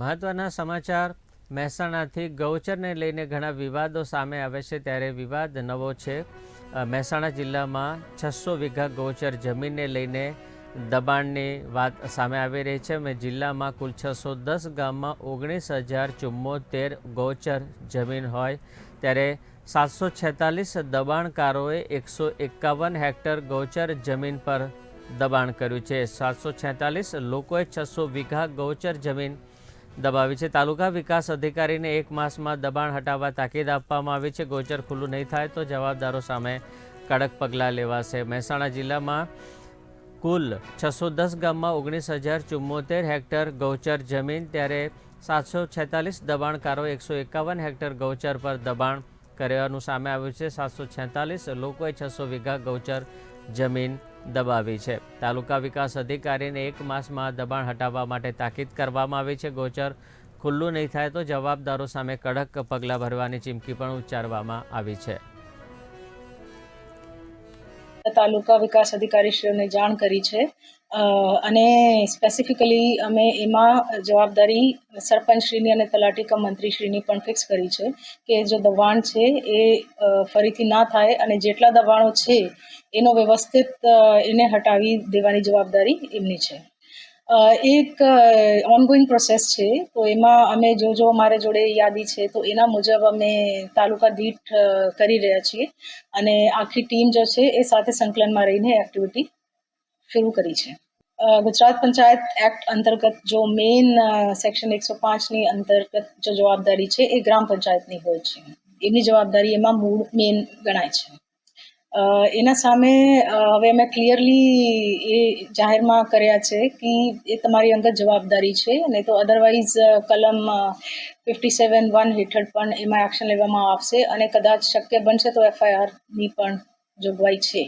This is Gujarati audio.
મહત્વના સમાચાર. મહેસાણાથી ગૌચરને લઈને ઘણા વિવાદો સામે આવે છે ત્યારે વિવાદ નવો છે. મહેસાણા જિલ્લામાં છસો વીઘા ગૌચર જમીનને લઈને દબાણની વાત સામે આવી રહી છે અને જિલ્લામાં કુલ છસો દસ ગામમાં ઓગણીસ હજાર ચુમ્મોતેર ગૌચર જમીન હોય. ત્યારે સાતસો છેતાલીસ દબાણકારોએ એકસો એકાવન હેક્ટર ગૌચર જમીન પર દબાણ કર્યું છે. સાતસો છેતાલીસ લોકોએ છસો વીઘા ગૌચર જમીન દબાવી છે. તાલુકા વિકાસ અધિકારીને એક માસમાં દબાણ હટાવવા તાકીદ આપવામાં આવી છે. ગૌચર ખુલ્લું નહીં થાય તો જવાબદારો સામે કડક પગલાં લેવાશે. મહેસાણા જિલ્લામાં કુલ છસો દસ ગામમાં ઓગણીસ હજાર ચુમ્મોતેર હેક્ટર ગૌચર જમીન, ત્યારે સાતસો છેતાલીસ દબાણકારો, એકસો એકાવન હેક્ટર ગૌચર પર દબાણ કરવાનું સામે આવ્યું છે. સાતસો છેતાલીસ લોકોએ છસો વીઘા ગૌચર જમીન દબાવી છે. તાલુકા વિકાસ અધિકારીને એક માસમાં દબાણ હટાવવા માટે તાકીદ કરવામાં આવી છે. ગોચર ખુલ્લું નહીં થાય તો જવાબદારો સામે કડક પગલાં ભરવાની ચીમકી પણ ઉચ્ચારવામાં આવી છે. તાલુકા વિકાસ અધિકારીશ્રીઓને જાણ કરી છે. અને સ્પેસિફિકલી અમે એમાં જવાબદારી સરપંચશ્રીની અને તલાટી કમ મંત્રીશ્રીની પણ ફિક્સ કરી છે કે જો દબાણ છે એ ફરીથી ના થાય અને જેટલા દબાણો છે એનો વ્યવસ્થિત એને હટાવી દેવાની જવાબદારી એમની છે. એક ઓનગોઈંગ પ્રોસેસ છે. તો એમાં અમે જો જો અમારે જોડે યાદી છે, તો એના મુજબ અમે તાલુકા દીઠ કરી રહ્યા છીએ. અને આખી ટીમ જો છે, એ સાથે સંકલનમાં રહીને એક્ટિવિટી શરૂ કરી છે. ગુજરાત પંચાયત એક્ટ અંતર્ગત જો મેઇન સેક્શન એકસો પાંચની અંતર્ગત જો જવાબદારી છે, એ ગ્રામ પંચાયતની હોય છે. એમની જવાબદારી એમાં મૂળ મેઇન ગણાય છે. એના સામે હવે અમે ક્લિયરલી એ જાહેરમાં કર્યા છે કે એ તમારી અંગત જવાબદારી છે નહીં તો અદરવાઇઝ કલમ ફિફ્ટી સેવન વન હેઠળ પણ એમાં એક્શન લેવામાં આવશે અને કદાચ શક્ય બનશે તો એફઆઈઆરની પણ જોગવાઈ છે.